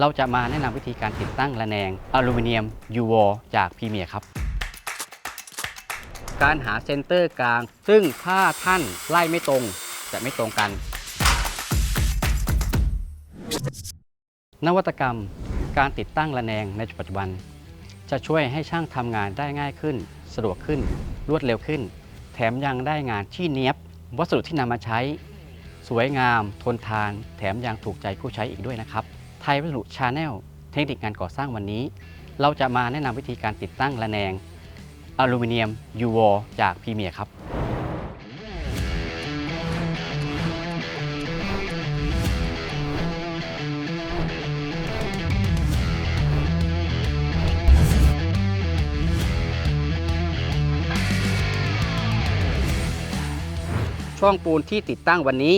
เราจะมาแนะนำวิธีการติดตั้งระแนงอลูมิเนียมยูวอจากพรีเมียครับ การหาเซนเตอร์กลาง ซึ่งถ้าท่านไล่ไม่ตรง จะไม่ตรงกัน นวัตกรรมการติดตั้งระแนงในปัจจุบัน จะช่วยให้ช่างทำงานได้ง่ายขึ้น สะดวกขึ้น รวดเร็วขึ้น แถมยังได้งานที่เนี้ยบ วัสดุที่นำมาใช้ สวยงาม ทนทาน แถมยังถูกใจผู้ใช้อีกด้วยนะครับ ไทยวัสดุชาแนลเทคนิคงานก่อสร้างวันนี้ เราจะมาแนะนำวิธีการติดตั้งระแนงอลูมิเนียมยูวอจากพรีเมียครับ ช่องปูนที่ติดตั้งวันนี้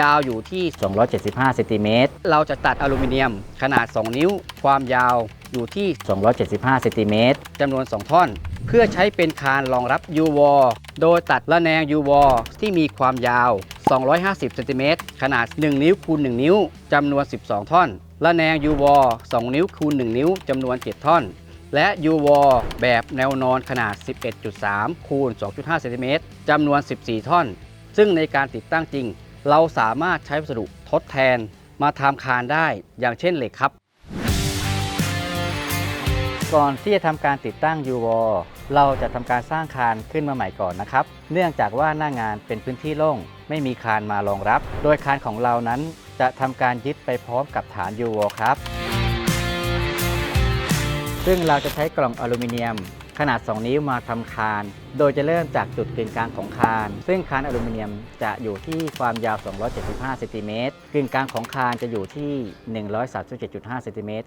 ยาวอยู่ที่ 275เซนติเมตรเราจะตัดอลูมิเนียมขนาด 2 นิ้ว ความยาวอยู่ที่ 275เซนติเมตรจำนวน 2 ท่อน เพื่อใช้เป็นคานรองรับ u w a l โดยตัดระแนง u w a l ที่มีความยาว 250เซนติเมตรขนาด 1 นิ้วคูณ 1 นิ้วจำนวน 12 ท่อนระแนง u w a l 2นิ้วคูณ 1 นิ้วจำนวน 7 ท่อน และ u w a l แบบแนวนอนขนาด 11.3คูณ2.5เซนติเมตรจำนวน 14 ท่อน ซึ่งในการติดตั้งจริง เราสามารถใช้วัสดุทดแทนมาทำคานได้อย่างเช่นเหล็กครับ ก่อนที่จะทำการติดตั้ง u w a l เราจะทำการสร้างคานขึ้นมาใหม่ก่อนนะครับ เนื่องจากว่าหน้างานเป็นพื้นที่โล่ง ไม่มีคานมารองรับ โดยคานของเรานั้นจะทำการยึดไปพร้อมกับฐาน u w a l ครับ ซึ่งเราจะใช้กล่องอลูมิเนียม ขนาด 2 นิ้วมาทำคาน โดยจะเริ่มจากจุดกึ่งกลางของคาน ซึ่งคานอลูมิเนียมจะอยู่ที่ความยาว 275เซนติเมตรกึ่งกลางของคานจะอยู่ที่ 137.5เซนติเมตร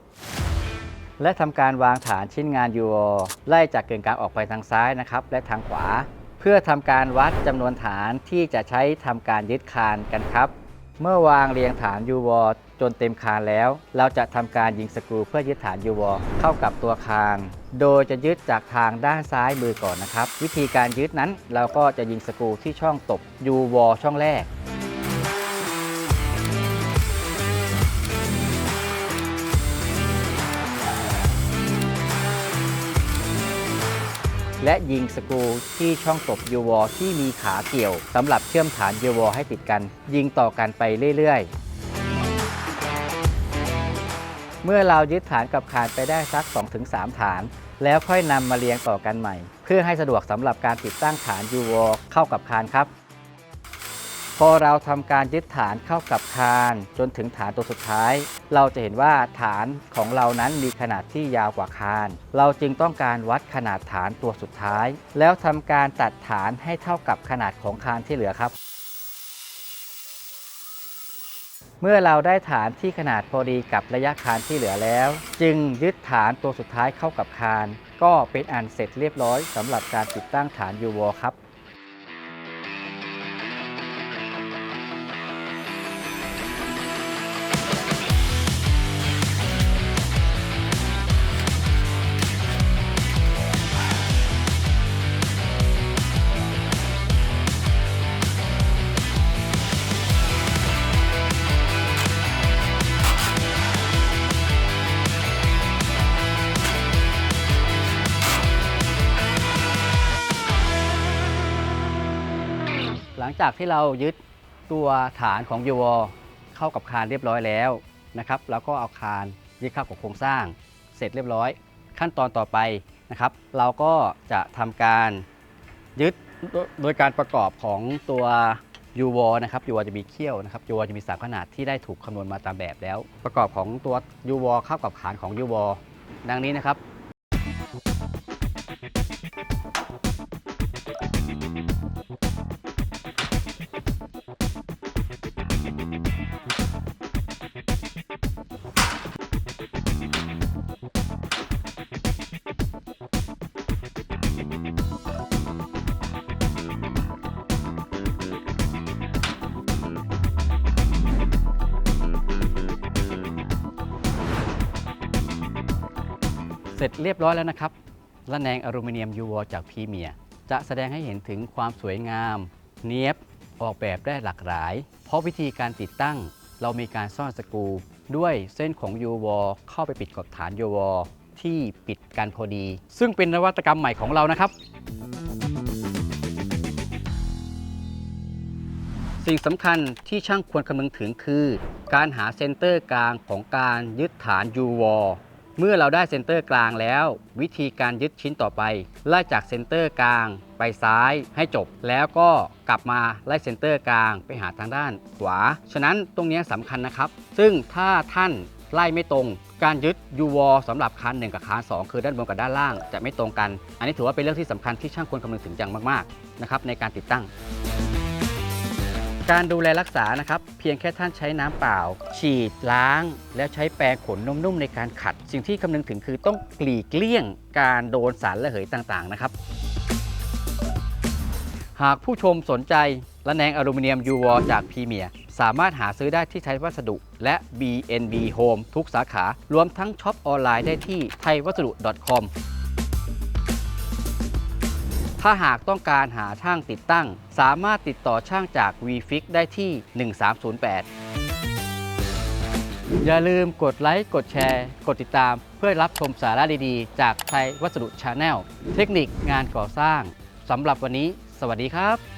และทำการวางฐานชิ้นงานยูโไล่จากกึ่งกลางออกไปทางซ้ายนะครับ และทางขวา เพื่อทำการวัดจำนวนฐานที่จะใช้ทำการยึดคานกันครับ เมื่อวางเรียงฐานยูวอ จนเต็มคานแล้ว เราจะทำการยิงสกรูเพื่อยึดฐานยูวอเข้ากับตัวคาน โดยจะยึดจากทางด้านซ้ายมือก่อนนะครับ วิธีการยึดนั้นเราก็จะยิงสกรูที่ช่องตกยูวอช่องแรกและยิงสกรูที่ช่องตบยูวอที่มีขาเกี่ยวสำหรับเชื่อมฐานยูวอให้ติดกัน ยิงต่อกันไปเรื่อยๆ เมื่อเรายึดฐานกับคานไปได้สัก 2-3 ฐาน แล้วค่อยนำมาเรียงต่อกันใหม่ เพื่อให้สะดวกสำหรับการติดตั้งฐานยูวอเข้ากับคานครับพอเราทำการยึดฐานเข้ากับคาน จนถึงฐานตัวสุดท้าย เราจะเห็นว่าฐานของเรานั้นมีขนาดที่ยาวกว่าคาน เราจึงต้องการวัดขนาดฐานตัวสุดท้าย แล้วทำการตัดฐานให้เท่ากับขนาดของคานที่เหลือครับ เมื่อเราได้ฐานที่ขนาดพอดีกับระยะคานที่เหลือแล้ว จึงยึดฐานตัวสุดท้ายเข้ากับคาน ก็เป็นอันเสร็จเรียบร้อยสำหรับการติดตั้งฐานยูวอครับ จากที่เรายึดตัวฐานของยูวอเข้ากับคานเรียบร้อยแล้วนะครับแล้วก็เอาคานยึดเข้ากับโครงสร้าง เสร็จเรียบร้อย ขั้นตอนต่อไปนะครับ เราก็จะทำการยึดโดยการประกอบของตัวยูวอนะครับยูวอจะมีเขี้ยวนะครับยูวอจะมีสามขนาดที่ได้ถูกคำนวณมาตามแบบแล้ว ประกอบของตัวยูวอเข้ากับฐานของยูวอดังนี้นะครับ เสร็จเรียบร้อยแล้วนะครับระแนงอลูมิเนียมยูวอจากพีเมียจะแสดงให้เห็นถึงความสวยงาม เนียบออกแบบได้หลากหลาย เพราะวิธีการติดตั้ง เรามีการซ่อนสกรูด้วยเส้นของ u w a l เข้าไปปิดกับฐาน u w a l ที่ปิดกันพอดี ซึ่งเป็นนวัตกรรมใหม่ของเรานะครับ สิ่งสำคัญที่ช่างควรคำนึงถึงคือ การหาเซนเตอร์กลางของการยึดฐาน u w a l เมื่อเราได้เซนเตอร์กลางแล้ว วิธีการยึดชิ้นต่อไป ไล่จากเซนเตอร์กลางไปซ้ายให้จบ แล้วก็กลับมาไล่เซนเตอร์กลางไปหาทางด้านขวา ฉะนั้นตรงนี้สำคัญนะครับ ซึ่งถ้าท่านไล่ไม่ตรง การยึด u w a l สำหรับคาน1กับคาน2 คือด้านบนกับด้านล่างจะไม่ตรงกัน อันนี้ถือว่าเป็นเรื่องที่สำคัญที่ช่างควรคำนึงถึงอย่างมากๆนะครับในการติดตั้ง การดูแลรักษานะครับ เพียงแค่ท่านใช้น้ำเปล่า ฉีดล้าง แล้วใช้แปรงขนนุ่มๆในการขัด สิ่งที่คำนึงถึงคือต้องกลีกเลี่ยงการโดนสารระเหยต่างๆนะครับ หากผู้ชมสนใจระแนงอลูมิเนียม u w a l จากพรีเมียสามารถหาซื้อได้ที่ไทยวัสดุ และ BNB Home ทุกสาขารวมทั้งช็อปออนไลน์ได้ที่ไทยวัสดุ .com ถ้าหากต้องการหาช่างติดตั้ง สามารถติดต่อช่างจาก VFix ได้ที่ 1308 อย่าลืมกดไลค์ กดแชร์ กดติดตามเพื่อรับชมสาระดีๆ จากไทยวัสดุชาแนล เทคนิคงานก่อสร้างสำหรับวันนี้ สวัสดีครับ